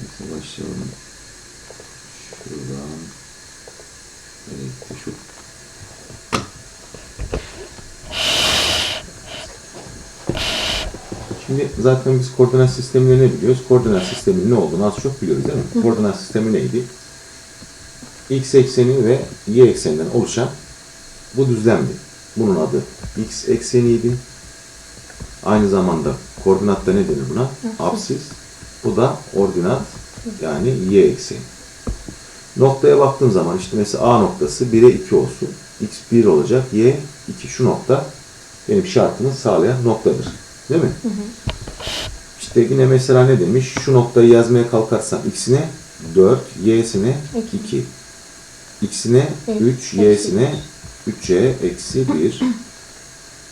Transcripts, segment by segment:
Neyse başlayalım. Şuradan. Evet, şu. Şimdi zaten biz koordinat sistemini ne biliyoruz? Koordinat sisteminin ne olduğunu az çok biliyoruz değil mi? Koordinat sistemi neydi? X ekseni ve Y ekseninden oluşan bu düzlemdi. Bunun adı X ekseniydi. Aynı zamanda koordinatta ne denir buna? Apsis. Bu da ordinat yani Y ekseni. Noktaya baktığın zaman işte mesela A noktası 1'e 2 olsun. X 1 olacak. Y 2. Şu nokta benim şartımı sağlayan noktadır. Değil mi? İşte yine mesela ne demiş? Şu noktayı yazmaya kalkarsam x'ine 4, y'sine İki. 2. x'ine Evet, 3, eksi y'sine 3'e eksi 1. Eksi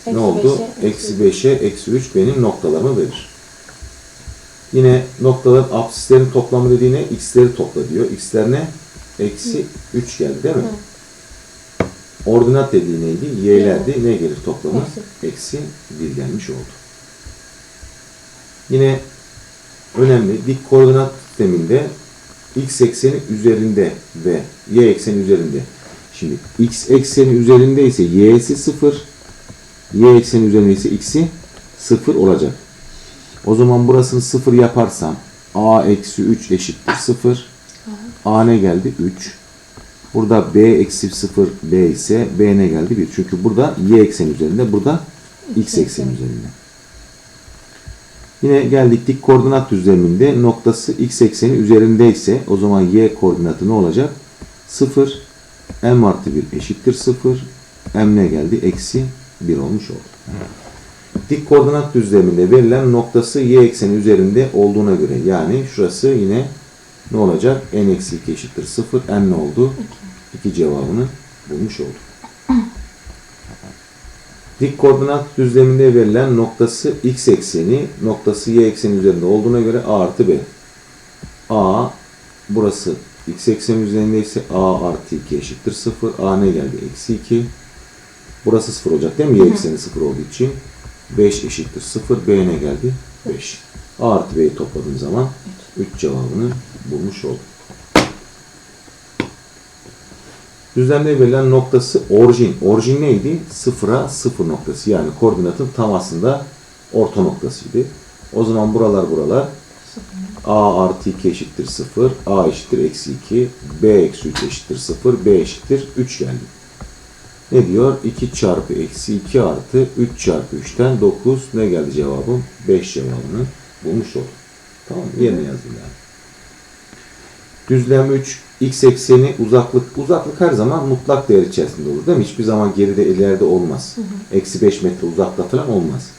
ne oldu? Eksi 5'e eksi 3 benim noktalarımı verir. Yine noktaların absislerin toplamı dediğine x'leri topla diyor. x'lerine eksi 3 geldi değil mi? Ordinat dediği neydi? Y'lerdi. Ne gelir toplamı? Eksi. Eksi 1 gelmiş oldu. Yine önemli dik koordinat sisteminde x ekseni üzerinde ve y ekseni üzerinde. Şimdi x ekseni üzerinde ise y'si 0, y ekseni üzerinde ise x'i 0 olacak. O zaman burasını 0 yaparsam a eksi 3 eşittir 0. a ne geldi? 3. Burada b eksi 0 b ise b ne geldi? 1. Çünkü burada y ekseni üzerinde, burada x ekseni üzerinde. Yine geldik dik koordinat düzleminde noktası x ekseni üzerindeyse o zaman y koordinatı ne olacak? 0 m artı 1 eşittir 0 m ne geldi? Eksi 1 olmuş oldu. Dik koordinat düzleminde verilen noktası y ekseni üzerinde olduğuna göre yani şurası yine ne olacak? n eksi 2 eşittir 0 m ne oldu? 2 cevabını bulmuş olduk. Dik koordinat düzleminde verilen noktası x ekseni, noktası y ekseni üzerinde olduğuna göre a artı b. a, burası x ekseni üzerindeyse a artı 2 eşittir 0. a ne geldi? Eksi 2. Burası 0 olacak değil mi? Y ekseni 0 olduğu için. 5 eşittir 0. b ne geldi? 5. a artı b'yi topladığım zaman 3 cevabını bulmuş olduk. Düzlemde verilen noktası orijin. Orijin neydi? Sıfıra sıfır noktası. Yani koordinatın tam aslında orta noktasıydı. O zaman buralar buralar a artı 2 eşittir 0, a eşittir eksi 2, b eksi 3 eşittir 0, b eşittir 3 geldi. Ne diyor? 2 çarpı eksi 2 artı 3 çarpı 3'ten 9 ne geldi cevabım? 5 cevabını bulmuş oldum. Tamam mı? Yerine yazdım yani. Düzlem 3 x ekseni uzaklık. Uzaklık her zaman mutlak değer içerisinde olur değil mi? Hiçbir zaman geride ileride olmaz. Eksi 5 metre uzakta falan olmaz.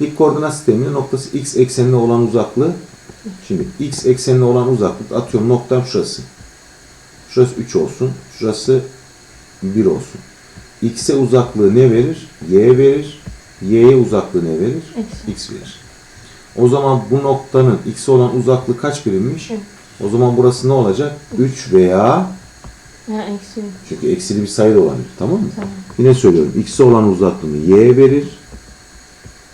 İlk koordinat sisteminin noktası x eksenine olan uzaklığı. Şimdi x eksenine olan uzaklık atıyorum noktam şurası. Şurası 3 olsun. Şurası 1 olsun. X'e uzaklığı ne verir? Y verir. Y'ye uzaklığı ne verir? Eksi. X verir. O zaman bu noktanın x'e olan uzaklığı kaç birimmiş? Evet. O zaman burası ne olacak? 3 veya Ha, eksi çünkü eksili bir sayı da olabilir. Tamam mı? Tamam. Yine söylüyorum. X'e olan uzaklığını y verir.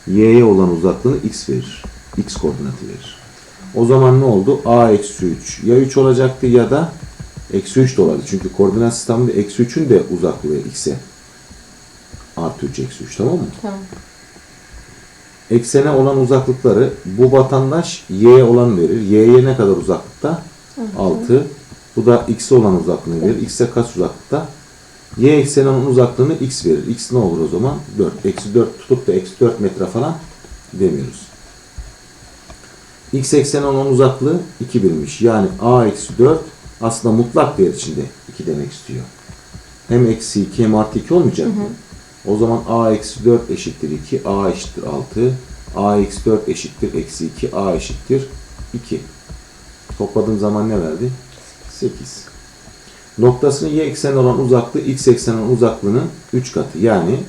Y'ye olan uzaklığını x verir. X koordinatı verir. O zaman ne oldu? A eksi 3. Ya 3 olacaktı ya da eksi 3 de olabilir. Çünkü koordinat sisteminde eksi 3'ün de uzaklığı x'e. Artı 3 eksi 3 tamam mı? Tamam. Eksene olan uzaklıkları bu vatandaş y'ye olan verir. Y'ye ne kadar uzaklıkta? 6. Bu da x'e olan uzaklığını verir. X'e kaç uzaklıkta? Y ekseni olan uzaklığını x verir. X ne olur o zaman? 4. Eksi 4 tutup da eksi 4 metre falan demiyoruz. X ekseni olan uzaklığı 2 birimmiş. Yani a eksi 4 aslında mutlak değer içinde 2 demek istiyor. Hem eksi 2 hem artı 2 olmayacak mı? O zaman a eksi 4 eşittir 2, a eşittir 6, a eksi 4 eşittir eksi 2, a eşittir 2. Topladığım zaman ne verdi? 8. Noktasının y ekseni olan uzaklığı x ekseni olan uzaklığının 3 katı. Yani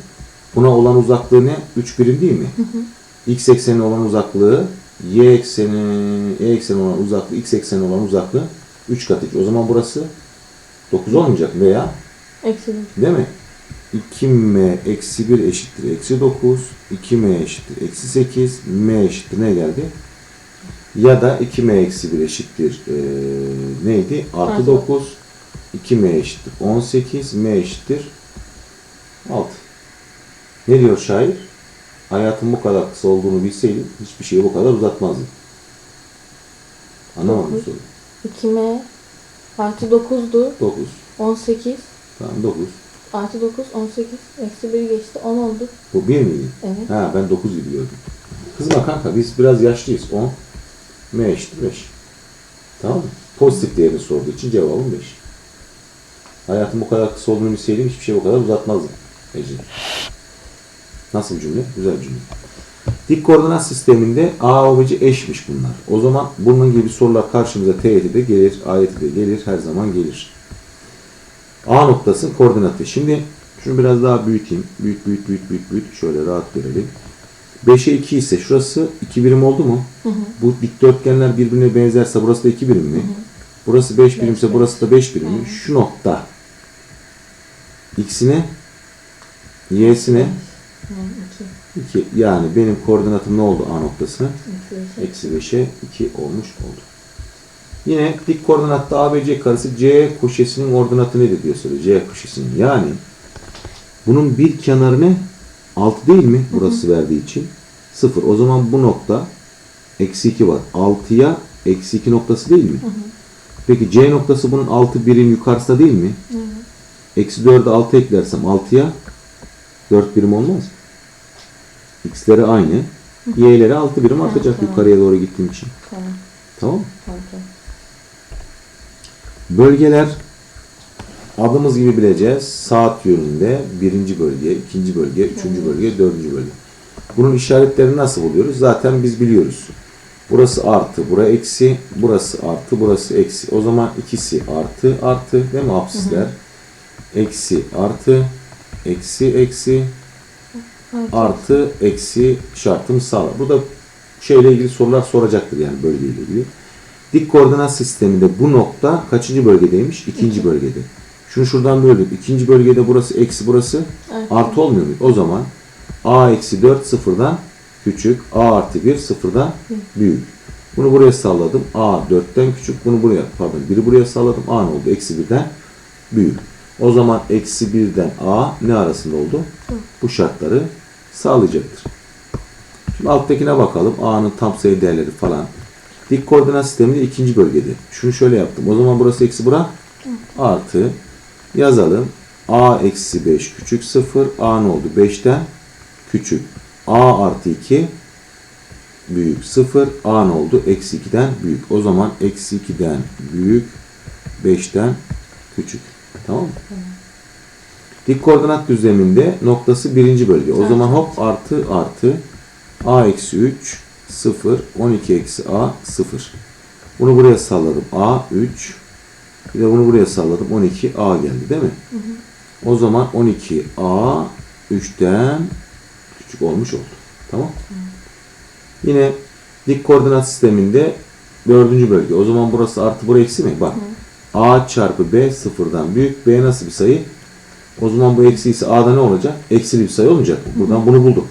buna olan uzaklığı ne? 3 birim değil mi? x ekseni olan uzaklığı y ekseni y ekseni olan uzaklığı x ekseni olan uzaklığı 3 katı. O zaman burası 9 olmayacak veya Eksi bir. Değil mi? 2m eksi 1 eşittir eksi 9. 2m eşittir eksi 8. m eşittir ne geldi? Ya da 2m eksi 1 eşittir eee, neydi? Artı Artı 9. 2m eşittir 18. m eşittir 6. Ne diyor şair? Hayatın bu kadar kısa olduğunu bilseydim hiçbir şeyi bu kadar uzatmazdım. Anlamadım soruyu. 2m artı 9'du. 9. 18 Tamam 9. artı 9 18 eksi 1 geçti 10 oldu. Bu 1 miydi? Evet. Ha ben 9 gibi gördüm. Kızma kanka biz biraz yaşlıyız. 10. M eşittir 5. Tamam mı? Pozitif değerini sorduğu için cevabım 5. Hayatım bu kadar kısa olduğunu bilseydim hiçbir şey bu kadar uzatmazdım. Ece. Nasıl bir cümle? Güzel bir cümle. Dik koordinat sisteminde A ve B eşmiş bunlar. O zaman bunun gibi sorular karşımıza TYT'de gelir, AYT'de gelir, her zaman gelir. A noktası koordinatı. Şimdi şunu biraz daha büyüteyim. Büyüt, büyüt, büyüt, büyüt, büyüt. Şöyle rahat görelim. 5'e 2 ise şurası 2 birim oldu mu? Hı hı. Bu dikdörtgenler birbirine benzerse burası da 2 birim mi? Burası 5 birimse burası da 5 birim mi? Hı. Şu nokta x'ine y'sine Yani 2. Yani benim koordinatım ne oldu A noktasına? 2 eksi 5. Eksi 5'e 2 olmuş oldu. Yine dik koordinatta ABC karesi C köşesinin ordinatı nedir diyor soruyor. C köşesinin. Yani bunun bir kenarı ne? 6 değil mi? Burası verdiği için. 0. O zaman bu nokta eksi 2 var. 6'ya eksi 2 noktası değil mi? Peki C noktası bunun 6 birim yukarısında değil mi? Evet. Eksi 4'e 6 eklersem 6'ya 4 birim olmaz mı? X'leri aynı. Y'leri 6 birim artacak tamam. yukarıya doğru gittiğim için. Tamam. Tamam? Tamam. Bölgeler adımız gibi bileceğiz. Saat yönünde birinci bölge, ikinci bölge, üçüncü bölge, dördüncü bölge. Bunun işaretlerini nasıl buluyoruz? Zaten biz biliyoruz. Burası artı, burası eksi, burası artı, burası eksi. O zaman ikisi artı, artı değil mi? Eksi, artı, eksi, eksi, artı, eksi şartımız sağlar. Burada şeyle ilgili sorular soracaktır yani bölgeyle ilgili. Dik koordinat sisteminde bu nokta kaçıncı bölgedeymiş? İkinci bölgede. Şunu şuradan böldük. İkinci bölgede burası eksi burası Artı. artı olmuyor mu? O zaman a eksi 4 sıfırdan küçük. a artı 1 sıfırdan büyük. Bunu buraya salladım. a 4'ten küçük. Bunu buraya pardon 1'i buraya salladım. a ne oldu? Eksi 1'den büyük. O zaman eksi 1'den a ne arasında oldu? Bu şartları sağlayacaktır. Şimdi alttakine bakalım. A'nın tam sayı değerleri falan. Dik koordinat sisteminde ikinci bölgede. Şunu şöyle yaptım. O zaman burası eksi bura. Artı. Yazalım. A eksi 5 küçük 0. A ne oldu? 5'ten küçük. A artı 2 büyük 0. A ne oldu? Eksi 2'den büyük. O zaman eksi 2'den büyük 5'ten küçük. Tamam mı? Dik koordinat düzleminde noktası birinci bölge. O Evet, zaman hop artı artı a eksi 3 0 12 eksi a 0. Bunu buraya salladım. a 3 bir de bunu buraya salladım. 12 a geldi değil mi? O zaman 12 a 3'ten küçük olmuş oldu. Tamam? Yine dik koordinat sisteminde dördüncü bölge. O zaman burası artı burası eksi mi? Bak. a çarpı b sıfırdan büyük. b nasıl bir sayı? O zaman bu eksi ise a'da ne olacak? Eksili bir sayı olmayacak? Buradan bunu buldum.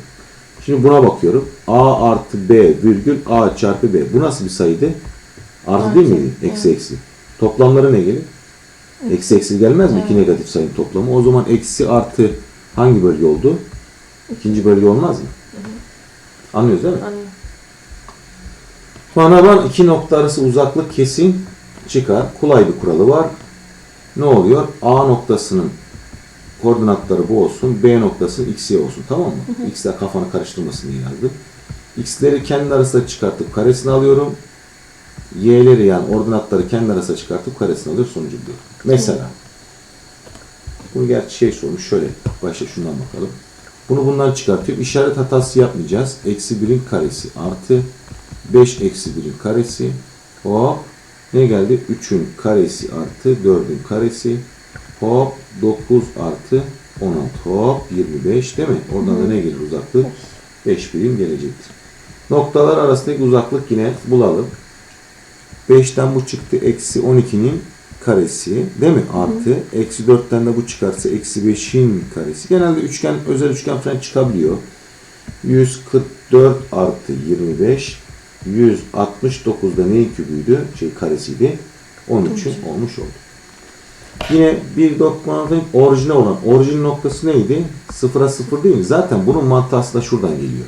Şimdi buna bakıyorum. a artı b virgül a çarpı b. Bu nasıl bir sayıydı? Artı Artı, değil miydi? Eksi evet. eksi. Toplamları ne gelir? Eksi eksi gelmez mi? İki negatif sayının toplamı. O zaman eksi artı hangi bölge oldu? İkinci bölge olmaz mı? Anlıyoruz değil mi? Anladım. Panaban iki nokta arası uzaklık kesin çıkar. Kolay bir kuralı var. Ne oluyor? A noktasının koordinatları bu olsun. B noktasının x'ye olsun. Tamam mı? X'ler kafanı karıştırmasın diye yazdım. X'leri kendi arasında çıkartıp karesini alıyorum. Y'leri yani ordinatları kendi arasında çıkartıp karesini alıyor sonucu buluyorum. Mesela bunu gerçi şey sormuş. Şöyle başta şundan bakalım. Bunu bundan çıkartıyorum. İşaret hatası yapmayacağız. Eksi 1'in karesi artı 5 eksi 1'in karesi. Hop. Ne geldi? 3'ün karesi artı 4'ün karesi. Hop. 9 artı 16. Hop. 25 değil mi? Oradan da ne gelir uzaklık? 5 birim gelecektir. Noktalar arasındaki uzaklık yine bulalım. 5'ten bu çıktı. Eksi 12'nin karesi değil mi? Artı. Eksi 4'ten de bu çıkarsa eksi 5'in karesi. Genelde üçgen, özel üçgen falan çıkabiliyor. 144 artı 25 169'da neyin kübüydü? Şey karesiydi. 13'ün olmuş oldu. Yine bir dokmanın orijinal olan orijin noktası neydi? Sıfıra sıfır değil mi? Zaten bunun mantığı aslında şuradan geliyor.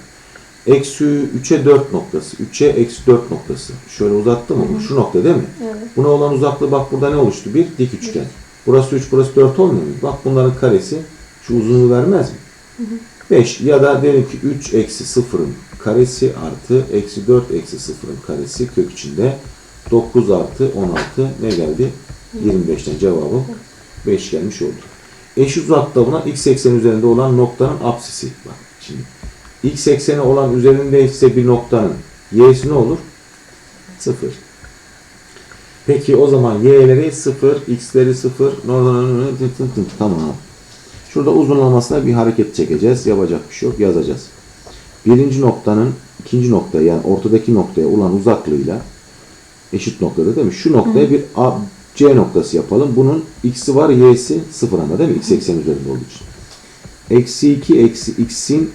Eksi 3'e 4 noktası. 3'e eksi 4 noktası. Şöyle uzattım mı? Şu nokta değil mi? Evet. Buna olan uzaklığı bak burada ne oluştu? Bir dik üçgen. Burası 3, burası 4 olmuyor mu? Bak bunların karesi şu uzunluğu vermez mi? 5 ya da diyelim ki 3 eksi 0'ın karesi artı eksi 4 eksi 0'ın karesi kök içinde 9 artı 16 ne geldi? 25'ten cevabı 5 gelmiş oldu. Eşit uzakta buna x ekseni üzerinde olan noktanın apsisi. Bak şimdi x ekseni olan üzerinde ise bir noktanın y'si ne olur? 0. Peki o zaman y'leri 0, x'leri 0. Tamam. Şurada uzunlamasına bir hareket çekeceğiz. Yapacak bir şey yok. Yazacağız. Birinci noktanın ikinci noktaya yani ortadaki noktaya olan uzaklığıyla eşit noktada değil mi? Şu noktaya bir A, C noktası yapalım. Bunun x'i var, y'si sıfır anda değil mi? X eksen üzerinde olduğu için. Eksi 2 eksi x'in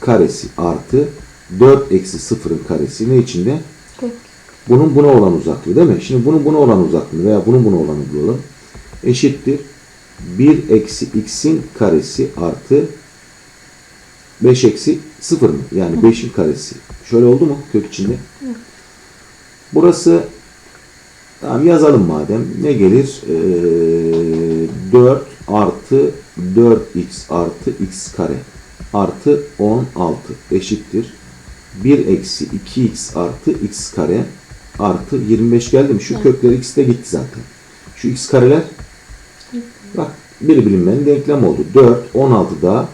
karesi artı 4 eksi 0'ın karesi ne içinde? Kök. Bunun buna olan uzaklığı değil mi? Şimdi bunun buna olan uzaklığı veya bunun buna olanı bulalım. Eşittir. 1 eksi x'in karesi artı 5 eksi 0 mı? Yani 5'in karesi. Şöyle oldu mu kök içinde? Burası tamam yazalım madem. Ne gelir? Ee, 4 artı 4x artı x kare artı 16 eşittir. 1 eksi 2x artı x kare artı 25 geldi mi? Şu Evet. kökler x de gitti zaten. Şu x kareler bak biri bilinmeyen denklem oldu. 4, 16 da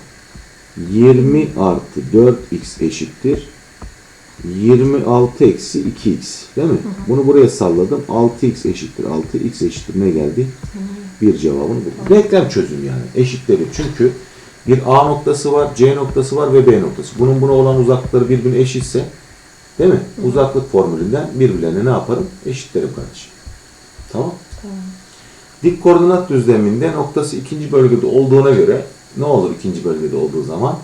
20 artı 4x eşittir. 26 eksi 2x değil mi? Bunu buraya salladım. 6x eşittir 6. x eşittir ne geldi? Bir cevabını buldum. Denklem çözüm yani. Eşitleri. Çünkü bir A noktası var, C noktası var ve B noktası. Bunun buna olan uzaklıkları birbirine eşitse değil mi? Uzaklık formülünden birbirlerine ne yaparım? Eşitlerim kardeşim. Tamam. Tamam. Dik koordinat düzleminde noktası ikinci bölgede olduğuna göre ne olur ikinci bölgede olduğu zaman?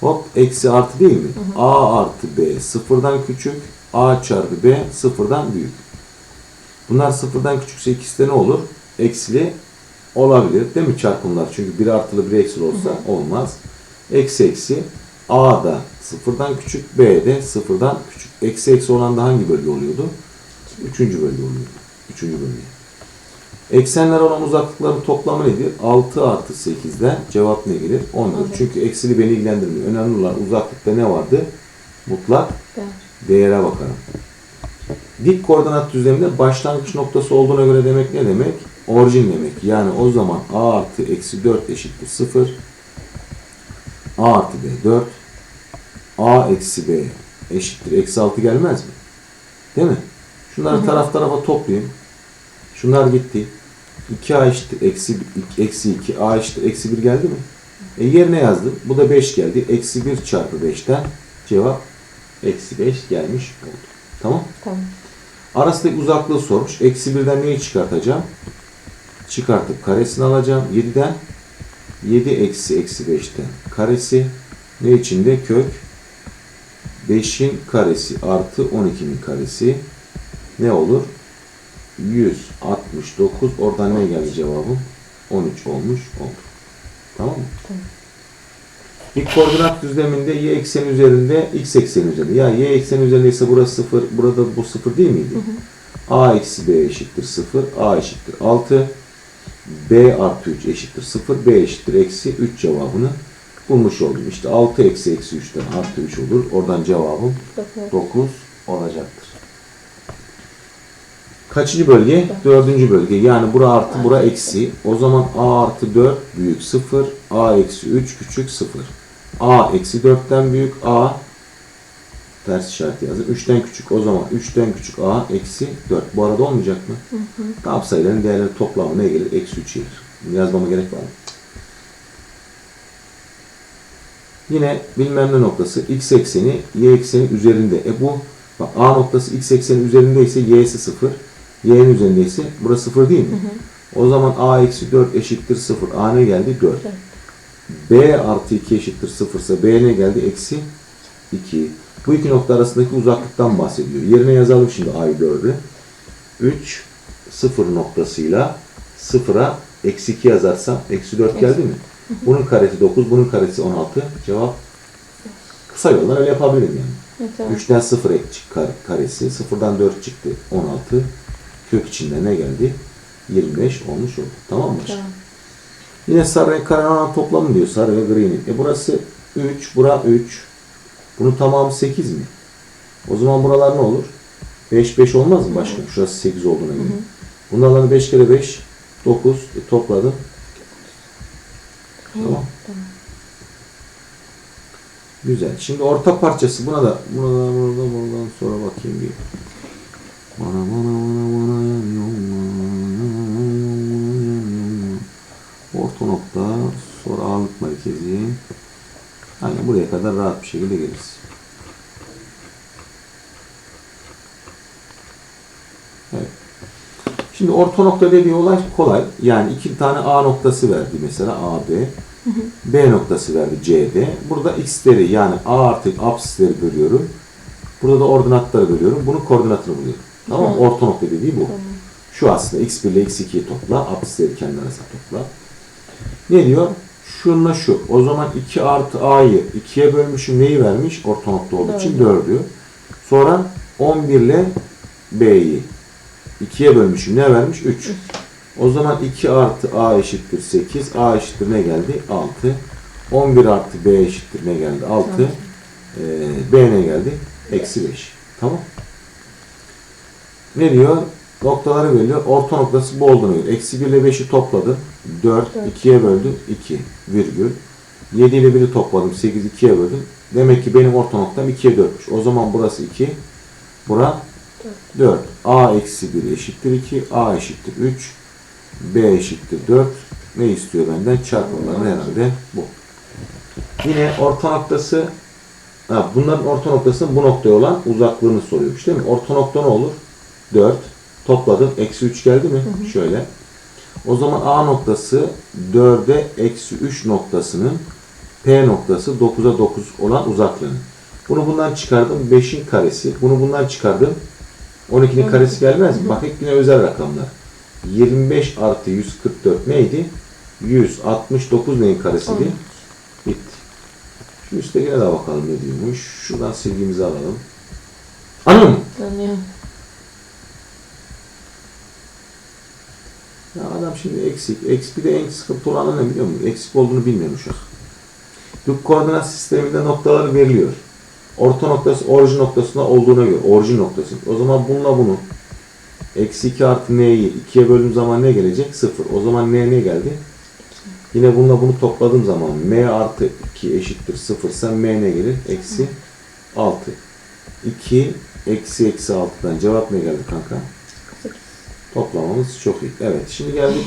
Hop eksi artı değil mi? A artı B sıfırdan küçük. A çarpı B sıfırdan büyük. Bunlar sıfırdan küçükse ikisi de ne olur? Eksili olabilir değil mi çarpımlar? Çünkü bir artılı bir eksili olsa olmaz. Eksi eksi A da sıfırdan küçük, B de sıfırdan küçük. Eksi eksi olan da hangi bölge oluyordu? Üçüncü bölge oluyordu. Üçüncü bölge. Eksenler olan uzaklıkların toplamı nedir? 6 artı 8'den cevap ne gelir? 14. Evet. Çünkü eksili beni ilgilendirmiyor. Önemli olan uzaklıkta ne vardı? Mutlak Değer. değere bakarım. Dik koordinat düzleminde başlangıç noktası olduğuna göre demek ne demek? Orijin demek. Yani o zaman a artı eksi 4 eşittir 0. a artı b 4. a eksi b eşittir eksi 6 gelmez mi? Değil mi? Şunları taraf tarafa toplayayım. Şunlar gitti. 2a eşittir eksi, eksi 2. a eşittir eksi 1 geldi mi? E yerine yazdım. Bu da 5 geldi. Eksi 1 çarpı 5'ten cevap eksi 5 gelmiş oldu. Tamam. Tamam. Arasındaki uzaklığı sormuş. Eksi 1'den neyi çıkartacağım? Çıkartıp karesini alacağım. 7'den 7 eksi eksi 5'ten karesi ne içinde? Kök 5'in karesi artı 12'nin karesi ne olur? 169 oradan ne geldi cevabım? 13 olmuş oldu. Tamam mı? Tamam. Dik koordinat düzleminde y ekseni üzerinde x ekseni üzerinde. Ya y ekseni üzerindeyse burası 0, burada bu 0 değil miydi? a eksi b eşittir 0, a eşittir 6, b artı 3 eşittir 0, b eşittir eksi 3 cevabını bulmuş oldum. İşte 6 eksi eksi 3'ten artı 3 olur. Oradan cevabım Dokuz. 9 olacaktır. Kaçıncı bölge? Dördüncü bölge. Yani bura artı bura eksi. O zaman a artı 4 büyük 0. a eksi 3 küçük 0. a eksi 4'ten büyük a ters işareti yazın. 3'ten küçük. O zaman 3'ten küçük a eksi 4. Bu arada olmayacak mı? Tam sayıların değerleri toplamı ne gelir? Eksi 3 gelir. Yazmama gerek var mı? Yine bilmem ne noktası x ekseni y ekseni üzerinde. E bu bak a noktası x ekseni üzerindeyse y'si 0. y'nin üzerindeyse burası 0 değil mi? O zaman a eksi 4 eşittir 0. a ne geldi? 4. Dört. b artı 2 eşittir 0 ise b ne geldi? Eksi 2. Bu iki nokta arasındaki uzaklıktan bahsediyor. Yerine yazalım şimdi A4'ü. 3 0 noktasıyla 0'a eksi 2 yazarsam eksi 4 geldi mi? Bunun karesi 9, bunun karesi 16. Cevap kısa yoldan öyle yapabilirim yani. Evet, tamam. 3'ten 0 ek çık- kar- karesi, 0'dan 4 çıktı 16. Kök içinde ne geldi? 25 olmuş oldu. Tamam mı? Tamam. Yine sarı renk oran toplamı diyor sarı ve gri'nin. E burası 3, bura 3. Bunun tamamı 8 mi? O zaman buralar ne olur? 5, 5 olmaz mı başka? Şurası 8 olduğuna göre. Bunlardan 5 kere 5, 9 e, topladım. Tamam. Tamam. Güzel. Şimdi orta parçası buna da buna da burada buradan sonra bakayım bir. Bana bana bana bana yanıyor. Orta nokta sonra ağırlık merkezi. Hani buraya kadar rahat bir şekilde geliriz. Evet. Şimdi orta nokta dediği olay kolay. Yani iki tane A noktası verdi mesela AB. B noktası verdi CD. Burada x'leri yani A artı absisleri bölüyorum. Burada da ordinatları bölüyorum. Bunun koordinatını buluyorum. Tamam mı? Hı. Orta nokta dediği bu. Tamam. Şu aslında x1 ile x2'yi topla. Absisleri kendi arasına topla. Ne diyor? Şununla şu. O zaman 2 artı a'yı 2'ye bölmüşüm. Neyi vermiş? Orta nokta olduğu için Dördü. 4'ü. Sonra 11 ile b'yi 2'ye bölmüşüm. Ne vermiş? 3. O zaman 2 artı a eşittir 8. a eşittir ne geldi? 6. 11 artı b eşittir ne geldi? 6. Tamam. Ee, b ne geldi? Eksi 5. Tamam. Ne diyor? Noktaları veriyor. Orta noktası bu olduğunu göre. Eksi 1 ile 5'i topladım. 4. Dört. 2'ye böldüm. 2. Virgül. 7 ile 1'i topladım. 8. 2'ye böldüm. Demek ki benim orta noktam 2'ye 4'müş. O zaman burası 2. Bura 4. A eksi 1 eşittir 2. A eşittir 3. B eşittir 4. Ne istiyor benden? Çarpımların herhalde bu. Yine orta noktası ha, bunların orta noktasının bu noktaya olan uzaklığını soruyormuş değil mi? Orta nokta ne olur? 4. Topladım. Eksi 3 geldi mi? Şöyle. O zaman A noktası 4'e eksi 3 noktasının P noktası 9'a 9 olan uzaklığını. Bunu bundan çıkardım. 5'in karesi. Bunu bundan çıkardım. 12'nin karesi gelmez mi? Bak hep yine özel rakamlar. 25 artı 144 neydi? 169 neyin karesiydi? On. Bitti. Şu üsttekine de bakalım ne diyormuş. Şuradan silgimizi alalım. Anam! Anlıyorum. Ya adam şimdi eksik. Eksik bir de en sıkıntı olanı ne biliyor musun? Eksik olduğunu bilmiyorum şu an. Bu koordinat sisteminde noktalar veriliyor. Orta noktası orijin noktasında olduğuna göre. Orijin noktası. O zaman bununla bunu eksi 2 artı n'yi 2'ye böldüğüm zaman ne gelecek? 0. O zaman n ne geldi? Yine bununla bunu topladığım zaman m artı 2 eşittir 0 ise m ne gelir? Eksi 6. 2 eksi eksi 6'dan cevap ne geldi kanka? Toplamamız çok iyi. Evet şimdi geldik.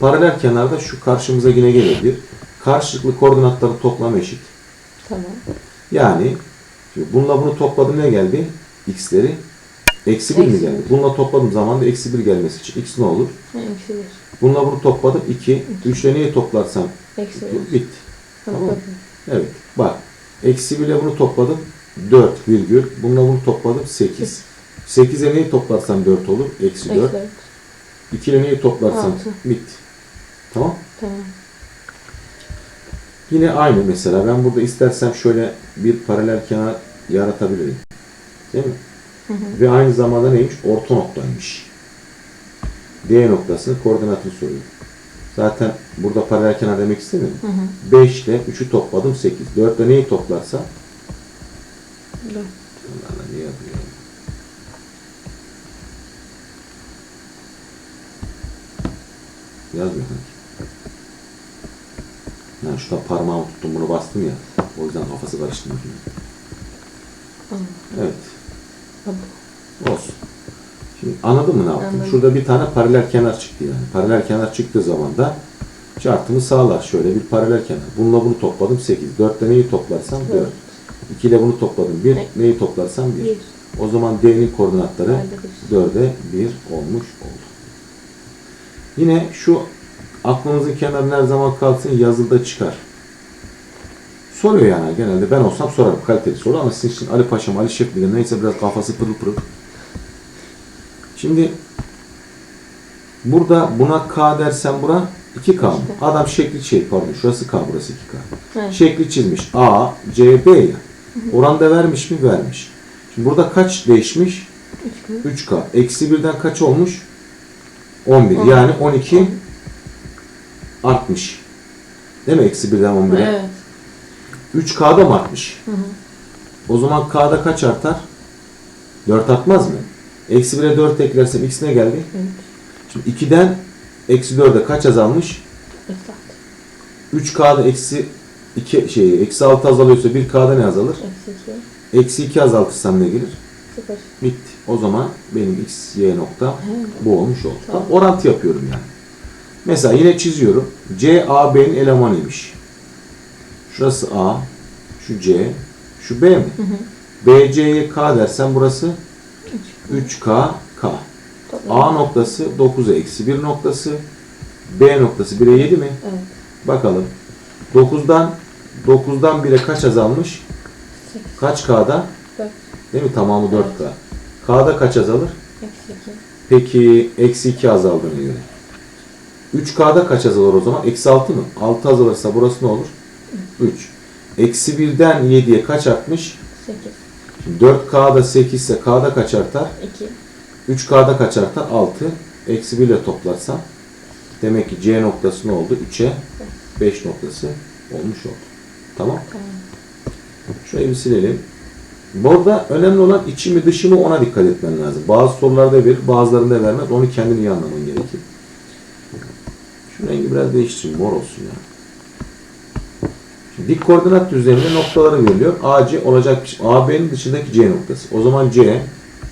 Paralel kenarda şu karşımıza yine gelebilir. Karşılıklı koordinatların toplamı eşit. Tamam. Yani şimdi bununla bunu topladım ne geldi? X'leri eksi 1 mi geldi? Bununla topladığım zaman da eksi 1 gelmesi için x ne olur? Eksi bir. Bununla bunu topladım 2. 3 ile neyi toplarsam Eksi bir. bitti. Tamam. Tamam. Evet. Bak. Eksi 1 ile bunu topladım. 4 virgül. Bununla bunu topladım 8. 8 ile neyi toplarsam 4 olur? Eksi Eksi 4. dört. 2 ile neyi toplarsam Altı. bitti. Tamam. Tamam. Yine aynı mesela. Ben burada istersem şöyle bir paralel kenar yaratabilirim. Değil mi? Hı hı. Ve aynı zamanda neymiş? Orta noktaymış. D noktasının koordinatını soruyor. Zaten burada paralel kenar demek istemiyorum. Hı hı. 5 ile 3'ü topladım 8. 4 ile neyi toplarsam Dört. Allah Allah niye yapıyor? ya? Yazmıyor sanki. Yani şurada parmağımı tuttum bunu bastım ya. O yüzden kafası karıştı. Evet. Olsun. Şimdi anladın mı ne yaptım? Anladım. Şurada bir tane paralel kenar çıktı yani. Paralel kenar çıktığı zaman da çarpımı sağlar. Şöyle bir paralel kenar. Bununla bunu topladım 8. 4 ile neyi toplarsam 4. Dört. 2 ile bunu topladım 1. Ne? Neyi toplarsam 1. Bir. O zaman D'nin koordinatları Halde bir. 4'e 1 olmuş oldu. Yine şu aklınızın kenarına her zaman kalsın yazıda çıkar. soruyor yani genelde ben olsam sorarım kaliteli soru ama sizin için Ali Paşam, Ali Şef bile neyse biraz kafası pırıl pırıl. Şimdi burada buna K dersen bura 2K mı? Adam şekli şey pardon şurası K burası 2K. Evet. Şekli çizmiş. A, C, B ya. Oranda vermiş mi? Vermiş. Şimdi burada kaç değişmiş? 3 gün. 3K. Eksi birden kaç olmuş? 11. On. Yani 12 artmış. Değil mi? Eksi birden 11'e. Evet. 3K'da mı artmış? Hı hı. O zaman K'da kaç artar? 4 artmaz mı? Eksi 1'e 4 eklersem x ne geldi? Evet. Şimdi 2'den eksi 4'e kaç azalmış? Esat. 3K'da eksi 2 şey eksi 6 azalıyorsa 1K'da ne azalır? Eksi 2. Eksi 2 azaltırsam ne gelir? 0. Bitti. O zaman benim x, y nokta bu olmuş oldu. Tamam. Orantı yapıyorum yani. Mesela yine çiziyorum. C, A, B'nin elemanıymış. Şurası A, şu C, şu B mi? Hı hı. B, C'ye K dersen burası 3. 3K, K. Toplam. A noktası 9'a eksi 1 noktası. B noktası 1'e 7 mi? Evet. Bakalım. 9'dan 9'dan 1'e kaç azalmış? 8. Kaç K'da? 4. Değil mi? Tamamı Evet. 4K. K'da kaç azalır? Eksi 2. Peki eksi 2 azaldığına göre. 3K'da kaç azalır o zaman? Eksi 6 mı? 6 azalırsa burası ne olur? 3. Eksi 1'den 7'ye kaç artmış? 8. Şimdi 4K'da 8 ise K'da kaç artar? 2. 3K'da kaç artar? 6. Eksi 1 ile toplarsam demek ki C noktası ne oldu? 3'e 5 noktası olmuş oldu. Tamam. Tamam. Şurayı bir silelim. Burada önemli olan içi mi dışı mı ona dikkat etmen lazım. Bazı sorularda verir, bazılarında vermez. Onu kendin iyi anlaman gerekir. Şu rengi biraz değiştireyim. Mor olsun ya. Şimdi dik koordinat düzleminde noktaları veriliyor. AC olacak bir şey. AB'nin dışındaki C noktası. O zaman C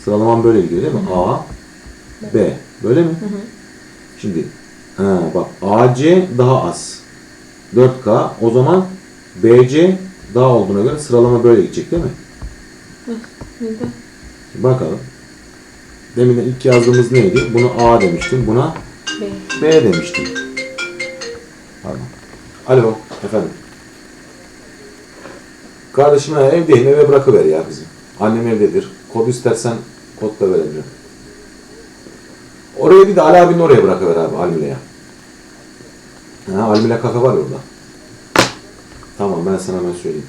sıralaman böyle gidiyor değil mi? A, B. Böyle mi? Hı hı. Şimdi ha, bak AC daha az. 4K. O zaman BC daha olduğuna göre sıralama böyle gidecek değil mi? Şimdi bakalım. Demin de ilk yazdığımız neydi? Bunu A demiştim. Buna 5. B demiştim. Pardon. Alo. Efendim. Kardeşim evdeyim. Eve bırakıver ya bizi. Annem evdedir. Kod istersen kod da verebilirim. Oraya bir de Ali abinin oraya bırakıver abi. Almile'ye. Ha, Almile kaka var orada. Tamam ben sana hemen söyleyeyim.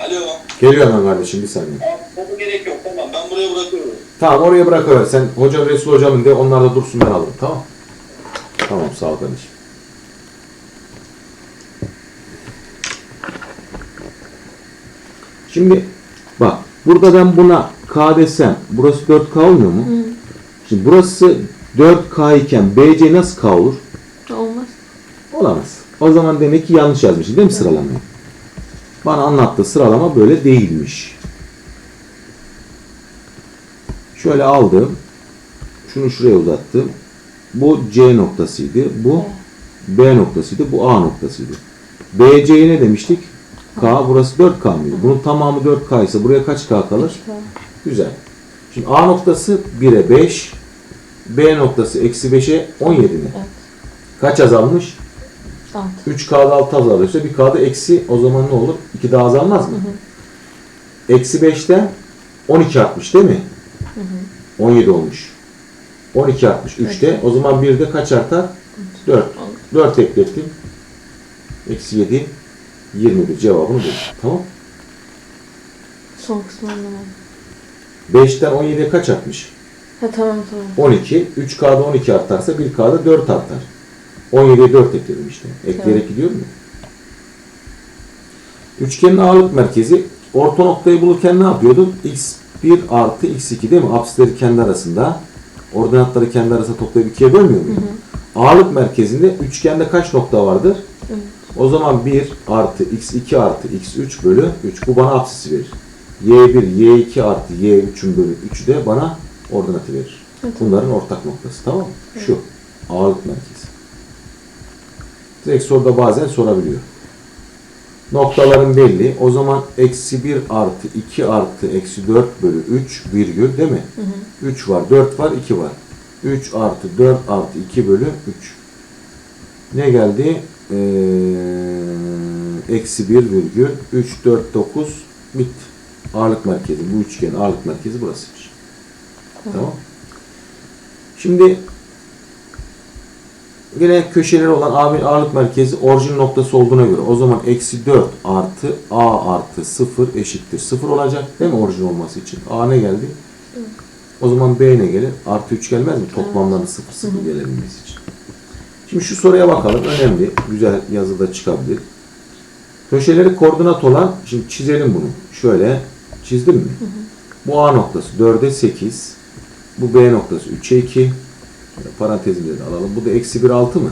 Alo. Geliyor hemen kardeşim bir saniye. Baba gerek yok tamam ben buraya bırakıyorum. Tamam oraya bırakıver. Sen hocam Resul hocamın de onlar da dursun ben alırım. Tamam. Tamam sağ ol kardeşim. Şimdi bak burada ben buna K desem burası 4K olmuyor mu? Hı. Şimdi burası 4K iken BC nasıl K olur? Olmaz. Olamaz. O zaman demek ki yanlış yazmışım değil mi sıralamayı? Bana anlattığı sıralama böyle değilmiş. Şöyle aldım. Şunu şuraya uzattım. Bu C noktasıydı. Bu B noktasıydı. Bu A noktasıydı. BC'ye ne demiştik? K burası 4K mıydı? Bunun tamamı 4K ise buraya kaç K kalır? 3K. Güzel. Şimdi A noktası 1'e 5. B noktası eksi 5'e 17 mi? Evet. Kaç azalmış? 6. 3K'da 6 azalıyorsa bir K'da eksi o zaman ne olur? 2 daha azalmaz mı? Eksi 5'ten 12 artmış değil mi? 17 olmuş. 12 artmış 3'te. O zaman 1'de kaç artar? 4. 4 eklettim. Eksi 7 21 cevabını buldum. Tamam. Son kısmı anlamadım. 5'ten 17'ye kaç artmış? Ha tamam tamam. 12. 3K'da 12 artarsa 1K'da 4 artar. 17'ye 4 ekledim işte. Ekleyerek gidiyorum ya. Üçgenin ağırlık merkezi orta noktayı bulurken ne yapıyordun? x1 artı x2 değil mi? Apsisleri kendi arasında. Ordinatları kendi arasında toplayıp ikiye bölmüyor muyum? Ağırlık merkezinde üçgende kaç nokta vardır? Evet. O zaman 1 artı x2 artı x3 bölü 3. Bu bana apsisi verir. y1, y2 artı y3'ün bölü 3'ü de bana ordinatı verir. Evet. Bunların ortak noktası tamam mı? Şu. Ağırlık merkezi. Direkt soruda bazen sorabiliyor. Noktaların belli. O zaman eksi 1 artı 2 artı eksi 4 bölü 3 virgül değil mi? Hı hı. 3 var, 4 var, 2 var. 3 artı 4 artı 2 bölü 3. Ne geldi? Ee, eksi 1 virgül 3, 4, 9 bitti. Ağırlık merkezi. Bu üçgenin ağırlık merkezi burasıymış. Tamam. Şimdi yine köşeleri olan ağırlık merkezi orijin noktası olduğuna göre o zaman eksi 4 artı A artı 0 eşittir 0 olacak değil mi orijin olması için? A ne geldi? O zaman B ne gelir? Artı 3 gelmez mi? Toplamların 0 0 gelebilmesi için. Şimdi şu soruya bakalım. Önemli. Güzel yazıda çıkabilir. Köşeleri koordinat olan, şimdi çizelim bunu. Şöyle çizdim mi? Bu A noktası 4'e 8. Bu B noktası 3'e 2. De alalım. Bu da eksi 1 6 mı?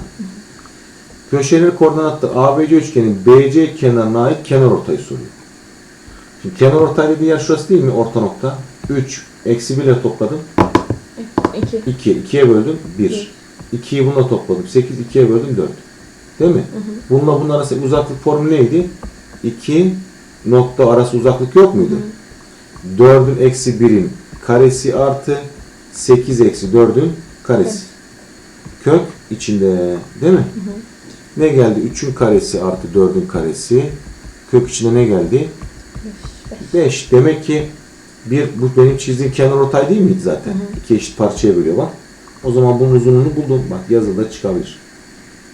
Köşeleri koordinatta ABC üçgenin BC kenarına ait kenar ortayı soruyor. Şimdi kenar ortay dediği yer şurası değil mi? Orta nokta. 3. Eksi 1 ile topladım. 2. 2. 2'ye böldüm 1. 2'yi bununla topladım. 8. 2'ye böldüm 4. Değil mi? Bununla bunun arası uzaklık formülü neydi? 2 nokta arası uzaklık yok muydu? 4'ün eksi 1'in karesi artı 8 eksi 4'ün karesi. Kök içinde değil mi? Ne geldi? 3'ün karesi artı 4'ün karesi. Kök içinde ne geldi? 5. Demek ki bir bu benim çizdiğim kenar ortay değil miydi zaten? İki eşit parçaya bölüyor bak. O zaman bunun uzunluğunu buldum. Bak yazıda çıkabilir.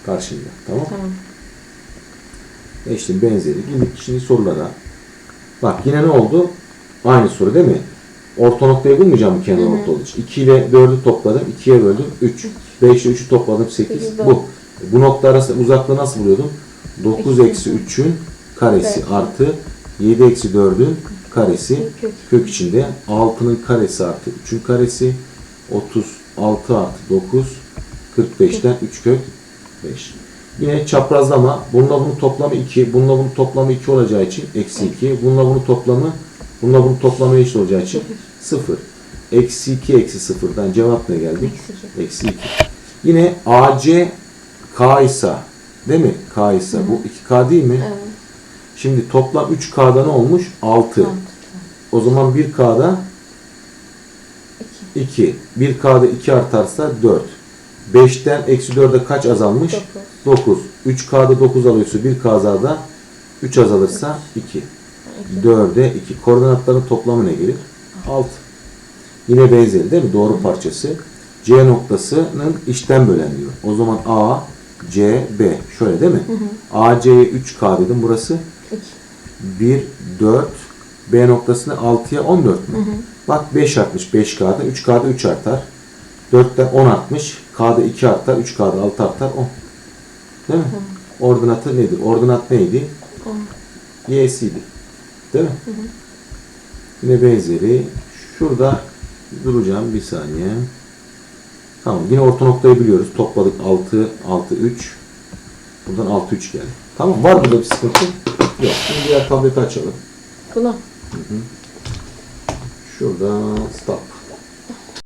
Karşımda. Tamam. Tamam. Geçtim benzeri. Girdik şimdi sorulara. Bak yine ne oldu? Aynı soru değil mi? Orta noktayı bulmayacağım mı kenar orta olduğu için? 2 ile 4'ü topladım. 2'ye böldüm. 3. 5 ile 3'ü topladım. 8. Sekiz, Bu. Bu nokta arası uzaklığı nasıl buluyordum? 9 Eksi. eksi 3'ün karesi artı 7 eksi 4'ün karesi Kök. kök içinde 6'nın karesi artı 3'ün karesi 36 artı 9 45'ten 3 kök 5. Yine çaprazlama. Bununla bunun toplamı 2. Bununla bunun toplamı 2 olacağı için eksi 2. Bununla bunun toplamı bununla bunun toplamı eşit olacağı için 0. Eksi 2 eksi 0'dan cevap ne geldi? Eksi 2. Eksi 2. Yine AC K ise değil mi? K ise bu 2K değil mi? Evet. Şimdi toplam 3K'da ne olmuş? 6. Altı. O zaman 1K'da 2. 2. 1K'da 2 artarsa 4. 5'ten eksi 4'e kaç azalmış? 9. 9. 3K'da 9 alıyorsa 1K'da 3 azalırsa 2. 2. 4'e 2. Koordinatların toplamı ne gelir? 6. Yine benzeri değil mi? Doğru parçası. C noktasının içten bölen diyor. O zaman A, C, B. Şöyle değil mi? A, C'ye 3K dedim. Burası 2. 1, 4, B noktasına 6'ya 14 mü? Bak 5 artmış 5K'da, 3K'da 3 artar. 4'ten 10 artmış, K'da 2 artar, 3K'da 6 artar, 10. Değil mi? Ordinatı nedir? Ordinat neydi? 10. Y'siydi. Değil mi? Yine benzeri. Şurada duracağım bir saniye. Tamam. Yine orta noktayı biliyoruz. Topladık 6, 6, 3. Buradan 6, 3 geldi. Tamam. Var burada bir sıkıntı? Yok. Şimdi diğer tableti açalım. Buna. Şurada stop.